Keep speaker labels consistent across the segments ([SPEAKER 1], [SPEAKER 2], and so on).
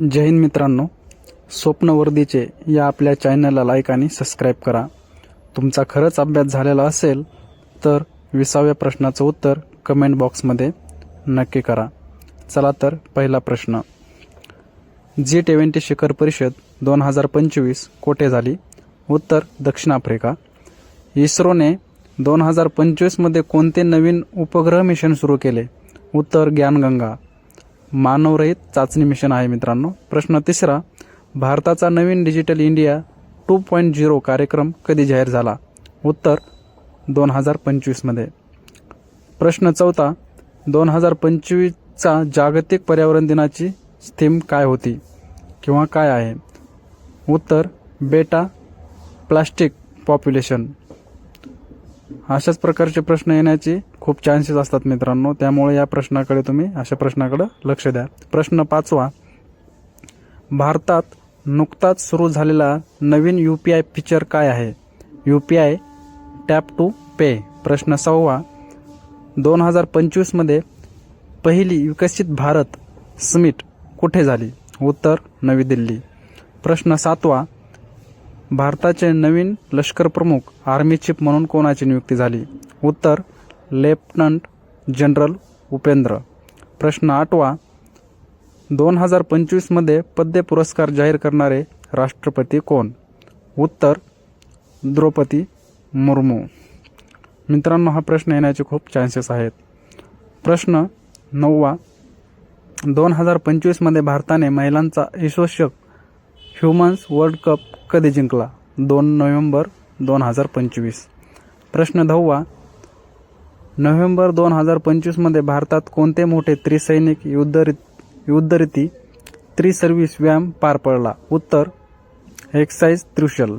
[SPEAKER 1] जय हिंद मित्रांनो. स्वप्नवर्दीचे या आपल्या चॅनलला लाईक आणि सबस्क्राईब करा. तुमचा खरंच अभ्यास झालेला असेल तर विसाव्या प्रश्नाचं उत्तर कमेंट बॉक्समध्ये नक्की करा. चला तर पहिला प्रश्न. जी ट्वेंटी शिखर परिषद दोन हजार पंचवीस कोठे झाली? उत्तर दक्षिण आफ्रिका. इस्रोने दोन हजार पंचवीसमध्ये कोणते नवीन उपग्रह मिशन सुरू केले? उत्तर ज्ञानगंगा. मानवरहित चाचणी मिशन आहे मित्रांनो. प्रश्न तिसरा भारताचा नवीन digital India two point zero कार्यक्रम कधी जाहीर झाला? उत्तर दोन हजार पंचवीसमध्ये प्रश्न चौथा दोन हजार पंचवीसचा जागतिक पर्यावरण दिनाची थीम काय होती किंवा काय आहे? उत्तर बेटा प्लास्टिक पॉप्युलेशन. अशाच प्रकारचे प्रश्न येण्याची खूप चान्सेस असतात मित्रांनो. त्यामुळे या प्रश्नाकडे तुम्ही अशा प्रश्नाकडे लक्ष द्या. प्रश्न पाचवा. भारतात नुकताच सुरू झालेला नवीन यू पी आय फीचर काय आहे? U P I tap to pay प्रश्न सहावा. दोन हजार पंचवीसमध्ये पहिली विकसित भारत समिट कुठे झाली? उत्तर नवी दिल्ली. प्रश्न सातवा. भारताचे नवीन लष्कर प्रमुख आर्मी चीफ म्हणून कोणाची नियुक्ती झाली? उत्तर लेफ्टनंट जनरल उपेंद्र. प्रश्न आठवा. दोन हजार पंचवीसमध्ये पद्य पुरस्कार जाहीर करणारे राष्ट्रपती कोण? उत्तर द्रौपदी मुर्मू. मित्रांनो हा प्रश्न येण्याचे खूप चान्सेस आहेत. प्रश्न नववा. दोन हजार पंचवीसमध्ये भारताने महिलांचा यशोषक ह्युमन्स वर्ल्ड कप कधी जिंकला? दोन नोव्हेंबर दोन हजार पंचवीस. प्रश्न दहावा. नोव्हेंबर दोन हजार पंचवीसमध्ये भारतात कोणते मोठे त्रिसैनिक युद्धरी युद्धरीती त्रिसर्व्हिस व्यायाम पार पडला? उत्तर एक्साईज त्रिशल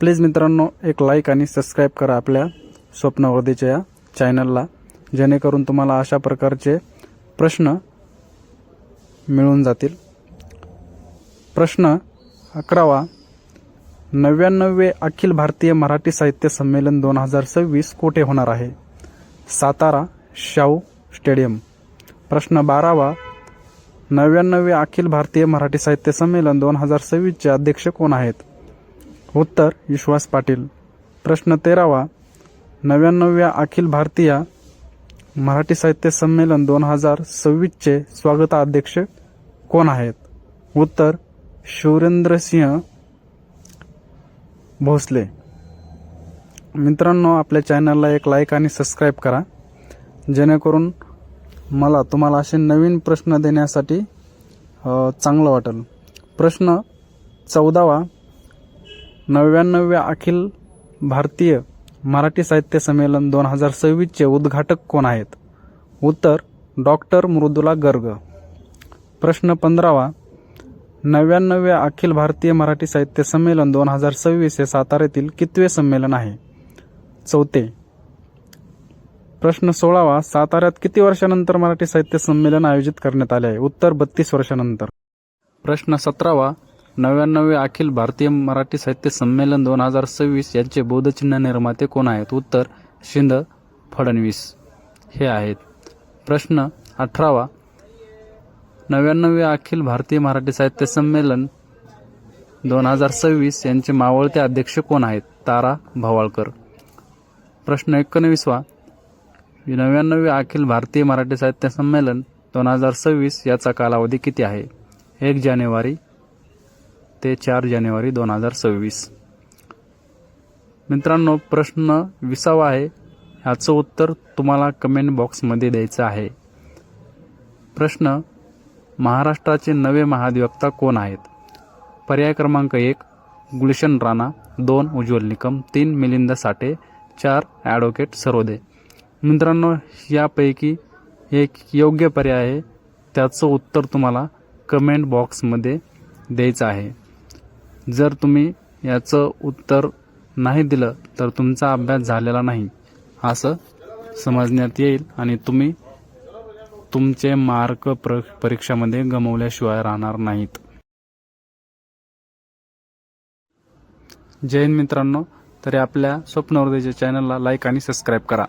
[SPEAKER 1] प्लीज मित्रांनो एक लाईक आणि सबस्क्राईब करा आपल्या स्वप्नवर्धीच्या या चॅनलला जेणेकरून तुम्हाला अशा प्रकारचे प्रश्न मिळून जातील. प्रश्न अकरावा नव्याण्णवे अखिल भारतीय मराठी साहित्य संमेलन दोन हजार सव्वीस कोठे होणार आहे? सातारा शाहू स्टेडियम. प्रश्न बारावा. नव्याण्णवे अखिल भारतीय मराठी साहित्य संमेलन दोन हजार सव्वीसचे अध्यक्ष कोण आहेत? उत्तर विश्वास पाटील. प्रश्न तेरावा. नव्याण्णव्या अखिल भारतीय मराठी साहित्य संमेलन दोन हजार सव्वीसचे स्वागताध्यक्ष कोण आहेत? उत्तर शिवरेंद्रसिंह भोसले. मित्रांनो आपल्या चॅनलला एक लाईक आणि सबस्क्राईब करा. जेणेकरून मला तुम्हाला असे नवीन प्रश्न देण्यासाठी चांगलं वाटेल. प्रश्न चौदावा. नव्याण्णव्या अखिल भारतीय मराठी साहित्य संमेलन दोन हजार सव्वीसचे उद्घाटक कोण आहेत? उत्तर डॉक्टर मृदुला गर्ग. प्रश्न पंधरावा. नव्याण्णव्या अखिल भारतीय मराठी साहित्य संमेलन दोन हजार सव्वीस हे साताऱ्यातील कितवे संमेलन आहे? चौथे. प्रश्न सोळावा साताऱ्यात किती वर्षानंतर मराठी साहित्य संमेलन आयोजित करण्यात आले आहे? उत्तर बत्तीस वर्षानंतर. प्रश्न सतरावा नव्याण्णवे अखिल भारतीय मराठी साहित्य संमेलन दोन हजार सव्वीस यांचे बोधचिन्ह निर्माते कोण आहेत? उत्तर शिंद फडणवीस. हे आहेत. प्रश्न अठरावा नव्याण्णवे अखिल भारतीय मराठी साहित्य संमेलन दोन हजार सव्वीस यांचे मावळते अध्यक्ष कोण आहेत? तारा भवाळकर. प्रश्न एकोणवीसवा. नव्याण्णवे अखिल भारतीय मराठी साहित्य संमेलन दोन हजार सव्वीस याचा कालावधी किती आहे? एक जानेवारी ते चार जानेवारी दोन हजार सव्वीस. मित्रांनो प्रश्न विसावा आहे. ह्याचं उत्तर तुम्हाला कमेंट बॉक्समध्ये द्यायचं आहे. प्रश्न महाराष्ट्राचे नवे महाधिवक्ता कोण आहेत? पर्याय क्रमांक एक गुलशन राणा दोन उज्ज्वल निकम तीन मिलिंद साठे चार ॲडव्होकेट सरोदे. मित्रांनो यापैकी एक योग्य पर्याय आहे. त्याचं उत्तर तुम्हाला कमेंट बॉक्समध्ये द्यायचं आहे. जर तुम्ही याचं उत्तर नाही दिलं तर तुमचा अभ्यास झालेला नाही असं समजण्यात येईल आणि तुम्ही तुमचे मार्क प्र परीक्षामध्ये गमवल्याशिवाय राहणार नाहीत. जैन मित्रांनो. तरी आपल्या स्वप्नवर्धेच्या चॅनलला लाईक आणि सबस्क्राईब करा.